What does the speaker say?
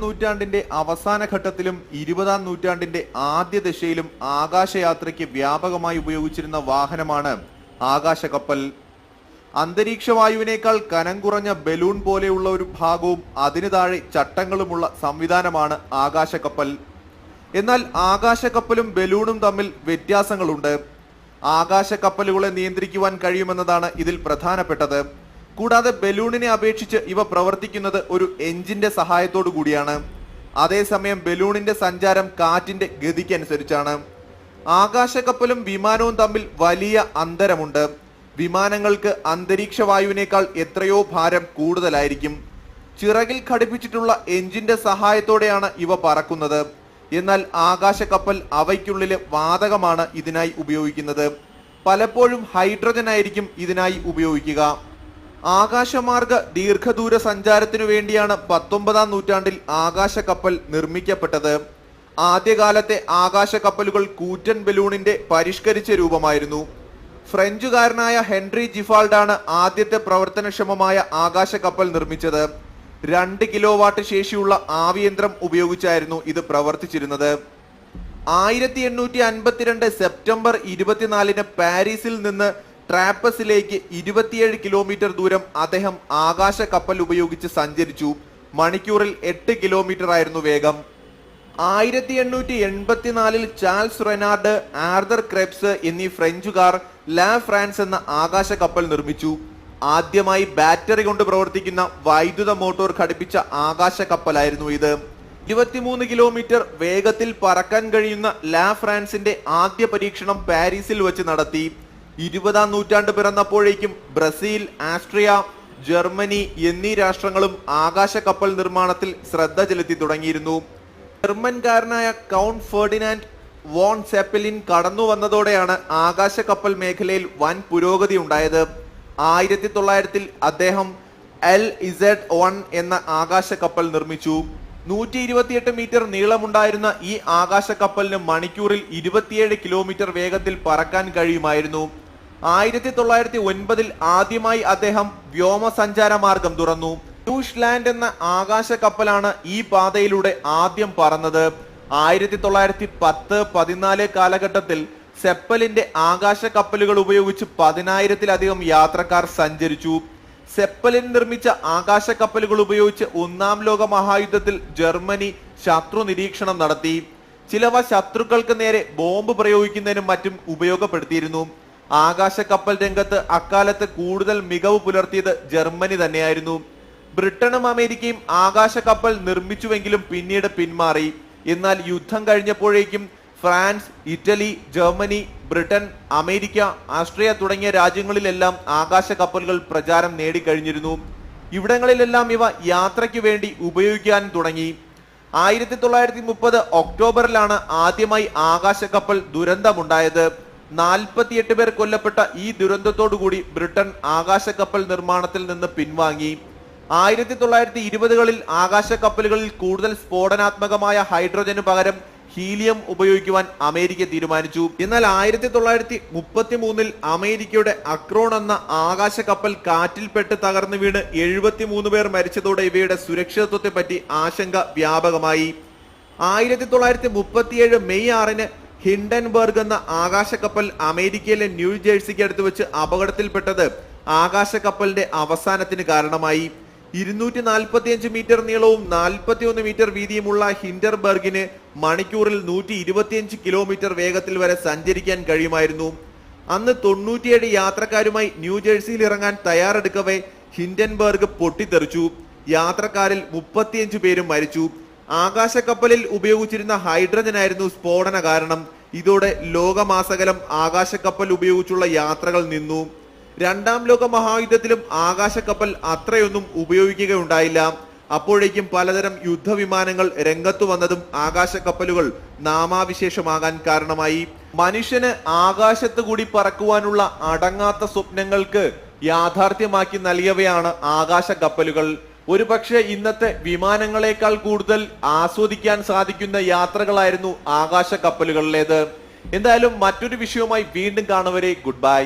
നൂറ്റാണ്ടിന്റെ അവസാന ഘട്ടത്തിലും ഇരുപതാം നൂറ്റാണ്ടിന്റെ ആദ്യ ദശയിലും ആകാശയാത്രയ്ക്ക് വ്യാപകമായി ഉപയോഗിച്ചിരുന്ന വാഹനമാണ് ആകാശകപ്പൽ. അന്തരീക്ഷ വായുവിനേക്കാൾ കനം കുറഞ്ഞ ബലൂൺ പോലെയുള്ള ഒരു ഭാഗവും അതിനു താഴെ ചട്ടങ്ങളുമുള്ള സംവിധാനമാണ് ആകാശകപ്പൽ. എന്നാൽ ആകാശക്കപ്പലും ബലൂണും തമ്മിൽ വ്യത്യാസങ്ങളുണ്ട്. ആകാശക്കപ്പലുകളെ നിയന്ത്രിക്കുവാൻ കഴിയുമെന്നതാണ് ഇതിൽ പ്രധാനപ്പെട്ടത്. കൂടാതെ ബലൂണിനെ അപേക്ഷിച്ച് ഇവ പ്രവർത്തിക്കുന്നത് ഒരു എഞ്ചിന്റെ സഹായത്തോടു കൂടിയാണ്. അതേസമയം ബലൂണിന്റെ സഞ്ചാരം കാറ്റിന്റെ ഗതിക്കനുസരിച്ചാണ്. ആകാശക്കപ്പലും വിമാനവും തമ്മിൽ വലിയ അന്തരമുണ്ട്. വിമാനങ്ങൾക്ക് അന്തരീക്ഷ വായുവിനേക്കാൾ എത്രയോ ഭാരം കൂടുതലായിരിക്കും. ചിറകിൽ ഘടിപ്പിച്ചിട്ടുള്ള എഞ്ചിന്റെ സഹായത്തോടെയാണ് ഇവ പറക്കുന്നത്. എന്നാൽ ആകാശക്കപ്പൽ അവയ്ക്കുള്ളിലെ വാതകമാണ് ഇതിനായി ഉപയോഗിക്കുന്നത്. പലപ്പോഴും ഹൈഡ്രജൻ ആയിരിക്കും ഇതിനായി ഉപയോഗിക്കുക. ആകാശമാർഗ ദീർഘദൂര സഞ്ചാരത്തിനു വേണ്ടിയാണ് പത്തൊമ്പതാം നൂറ്റാണ്ടിൽ ആകാശ കപ്പൽ നിർമ്മിക്കപ്പെട്ടത്. ആദ്യകാലത്തെ ആകാശ കപ്പലുകൾ കൂറ്റൻ ബലൂണിന്റെ പരിഷ്കരിച്ച രൂപമായിരുന്നു. ഫ്രഞ്ചുകാരനായ ഹെൻറി ജിഫാൾഡാണ് ആദ്യത്തെ പ്രവർത്തനക്ഷമമായ ആകാശ കപ്പൽ നിർമ്മിച്ചത്. രണ്ട് കിലോ വാട്ട് ശേഷിയുള്ള ആവിയന്ത്രം ഉപയോഗിച്ചായിരുന്നു ഇത് പ്രവർത്തിച്ചിരുന്നത്. ആയിരത്തി എണ്ണൂറ്റി അൻപത്തിരണ്ട് സെപ്റ്റംബർ ഇരുപത്തിനാലിന് പാരീസിൽ നിന്ന് ട്രാപ്പസിലേക്ക് ഇരുപത്തിയേഴ് കിലോമീറ്റർ ദൂരം അദ്ദേഹം ആകാശ കപ്പൽ ഉപയോഗിച്ച് സഞ്ചരിച്ചു. മണിക്കൂറിൽ എട്ട് കിലോമീറ്റർ ആയിരുന്നു വേഗം. ആയിരത്തി എണ്ണൂറ്റി എൺപത്തിനാലിൽ ചാൾസ് റെനാർഡ് ആർദർ ക്രെപ്സ് എന്നീ ഫ്രഞ്ചുകാർ ലാ ഫ്രാൻസ് എന്ന ആകാശ കപ്പൽ നിർമ്മിച്ചു. ആദ്യമായി ബാറ്ററി കൊണ്ട് പ്രവർത്തിക്കുന്ന വൈദ്യുത മോട്ടോർ ഘടിപ്പിച്ച ആകാശ കപ്പലായിരുന്നു ഇത്. ഇരുപത്തിമൂന്ന് കിലോമീറ്റർ വേഗത്തിൽ പറക്കാൻ കഴിയുന്ന ലാ ഫ്രാൻസിന്റെ ആദ്യ പരീക്ഷണം പാരീസിൽ വെച്ച് നടത്തി. ഇരുപതാം നൂറ്റാണ്ട് പിറന്നപ്പോഴേക്കും ബ്രസീൽ ആസ്ട്രിയ ജർമ്മനി എന്നീ രാഷ്ട്രങ്ങളും ആകാശ കപ്പൽ നിർമ്മാണത്തിൽ ശ്രദ്ധ ചെലുത്തി തുടങ്ങിയിരുന്നു. ജർമ്മൻകാരനായ കൗണ്ട് ഫെർഡിനാൻഡ് വോൺ സെപ്പലിൻ കടന്നു വന്നതോടെയാണ് ആകാശ കപ്പൽ മേഖലയിൽ വൻ പുരോഗതി ഉണ്ടായത്. ആയിരത്തി തൊള്ളായിരത്തിൽ അദ്ദേഹം എൽ ഇസഡ് വൺ എന്ന ആകാശ കപ്പൽ നിർമ്മിച്ചു. നൂറ്റി ഇരുപത്തിയെട്ട് മീറ്റർ നീളമുണ്ടായിരുന്ന ഈ ആകാശ കപ്പലിന് മണിക്കൂറിൽ ഇരുപത്തിയേഴ് കിലോമീറ്റർ വേഗത്തിൽ പറക്കാൻ കഴിയുമായിരുന്നു. ആയിരത്തി തൊള്ളായിരത്തി ഒൻപതിൽ ആദ്യമായി അദ്ദേഹം വ്യോമസഞ്ചാര മാർഗം തുറന്നു. ന്യൂഷ്ലാൻഡ് എന്ന ആകാശ കപ്പലാണ് ഈ പാതയിലൂടെ ആദ്യം പറന്നത്. ആയിരത്തി തൊള്ളായിരത്തി പത്ത് പതിനാല് കാലഘട്ടത്തിൽ സെപ്പലിന്റെ ആകാശ കപ്പലുകൾ ഉപയോഗിച്ച് പതിനായിരത്തിലധികം യാത്രക്കാർ സഞ്ചരിച്ചു. സെപ്പലിൻ നിർമ്മിച്ച ആകാശ കപ്പലുകൾ ഉപയോഗിച്ച് ഒന്നാം ലോക മഹായുദ്ധത്തിൽ ജർമ്മനി ശത്രു നിരീക്ഷണം നടത്തി. ചിലവ ശത്രുക്കൾക്ക് നേരെ ബോംബ് പ്രയോഗിക്കുന്നതിനും മറ്റും ഉപയോഗപ്പെടുത്തിയിരുന്നു. ആകാശ കപ്പൽ രംഗത്ത് അക്കാലത്ത് കൂടുതൽ മികവ് പുലർത്തിയത് ജർമ്മനി തന്നെയായിരുന്നു. ബ്രിട്ടനും അമേരിക്കയും ആകാശ കപ്പൽ നിർമ്മിച്ചുവെങ്കിലും പിന്നീട് പിന്മാറി. എന്നാൽ യുദ്ധം കഴിഞ്ഞപ്പോഴേക്കും France Italy Germany Britain America Austria തുടങ്ങിയ രാജ്യങ്ങളിലെല്ലാം ആകാശ കപ്പലുകൾ പ്രചാരം നേടിക്കഴിഞ്ഞിരുന്നു. ഇവിടങ്ങളിലെല്ലാം ഇവ യാത്രയ്ക്ക് വേണ്ടി ഉപയോഗിക്കാൻ തുടങ്ങി. ആയിരത്തി തൊള്ളായിരത്തി മുപ്പത് ഒക്ടോബറിലാണ് ആദ്യമായി ആകാശ കപ്പൽ ദുരന്തമുണ്ടായത്. നാൽപ്പത്തിയെട്ട് പേർ കൊല്ലപ്പെട്ട ഈ ദുരന്തത്തോടുകൂടി ബ്രിട്ടൻ ആകാശക്കപ്പൽ കപ്പൽ നിർമ്മാണത്തിൽ നിന്ന് പിൻവാങ്ങി. ആയിരത്തി തൊള്ളായിരത്തി ഇരുപതുകളിൽ ആകാശ കപ്പലുകളിൽ കൂടുതൽ സ്ഫോടനാത്മകമായ ഹൈഡ്രജന് പകരം ഹീലിയം ഉപയോഗിക്കുവാൻ അമേരിക്ക തീരുമാനിച്ചു. എന്നാൽ ആയിരത്തി തൊള്ളായിരത്തി മുപ്പത്തി മൂന്നിൽ അമേരിക്കയുടെ അക്രോൺ എന്ന ആകാശ കപ്പൽ കാറ്റിൽപ്പെട്ട് തകർന്നു വീണ് എഴുപത്തിമൂന്ന് പേർ മരിച്ചതോടെ ഇവയുടെ സുരക്ഷിതത്വത്തെ പറ്റി ആശങ്ക വ്യാപകമായി. ആയിരത്തി തൊള്ളായിരത്തി മുപ്പത്തിയേഴ് മെയ് ആറിന് ഹിൻഡൻബർഗ് എന്ന ആകാശക്കപ്പൽ അമേരിക്കയിലെ ന്യൂ ജേഴ്സിക്ക് അടുത്ത് വെച്ച് അപകടത്തിൽപ്പെട്ടത് ആകാശക്കപ്പലിന്റെ അവസാനത്തിന് കാരണമായി. ഇരുന്നൂറ്റി നാൽപ്പത്തിയഞ്ച് മീറ്റർ നീളവും നാൽപ്പത്തിയൊന്ന് മീറ്റർ വീതിയുമുള്ള ഹിൻഡർബർഗിന് മണിക്കൂറിൽ നൂറ്റി ഇരുപത്തിയഞ്ച് കിലോമീറ്റർ വേഗത്തിൽ വരെ സഞ്ചരിക്കാൻ കഴിയുമായിരുന്നു. അന്ന് തൊണ്ണൂറ്റിയേഴ് യാത്രക്കാരുമായി ന്യൂജേഴ്സിയിൽ ഇറങ്ങാൻ തയ്യാറെടുക്കവേ ഹിൻഡൻബർഗ് പൊട്ടിത്തെറിച്ചു. യാത്രക്കാരിൽ മുപ്പത്തിയഞ്ച് പേരും മരിച്ചു. ആകാശക്കപ്പലിൽ ഉപയോഗിച്ചിരുന്ന ഹൈഡ്രജൻ ആയിരുന്നു സ്ഫോടന കാരണം ഇതോടെ ലോകമാസകലം ആകാശക്കപ്പൽ ഉപയോഗിച്ചുള്ള യാത്രകൾ നിന്നു. രണ്ടാം ലോക മഹായുദ്ധത്തിലും ആകാശക്കപ്പൽ അത്രയൊന്നും ഉപയോഗിക്കുകയുണ്ടായില്ല. അപ്പോഴേക്കും പലതരം യുദ്ധവിമാനങ്ങൾ രംഗത്തു വന്നതും ആകാശക്കപ്പലുകൾ നാമാവിശേഷമാകാൻ കാരണമായി. മനുഷ്യന് ആകാശത്ത് കൂടി പറക്കുവാനുള്ള അടങ്ങാത്ത സ്വപ്നങ്ങൾക്ക് യാഥാർത്ഥ്യമാക്കി നൽകിയവയാണ് ആകാശ കപ്പലുകൾ ഒരുപക്ഷെ ഇന്നത്തെ വിമാനങ്ങളെക്കാൾ കൂടുതൽ ആസ്വദിക്കാൻ സാധിക്കുന്ന യാത്രകളായിരുന്നു ആകാശ കപ്പലുകളിലേത്. എന്തായാലും മറ്റൊരു വിഷയവുമായി വീണ്ടും കാണുവരെ ഗുഡ് ബൈ.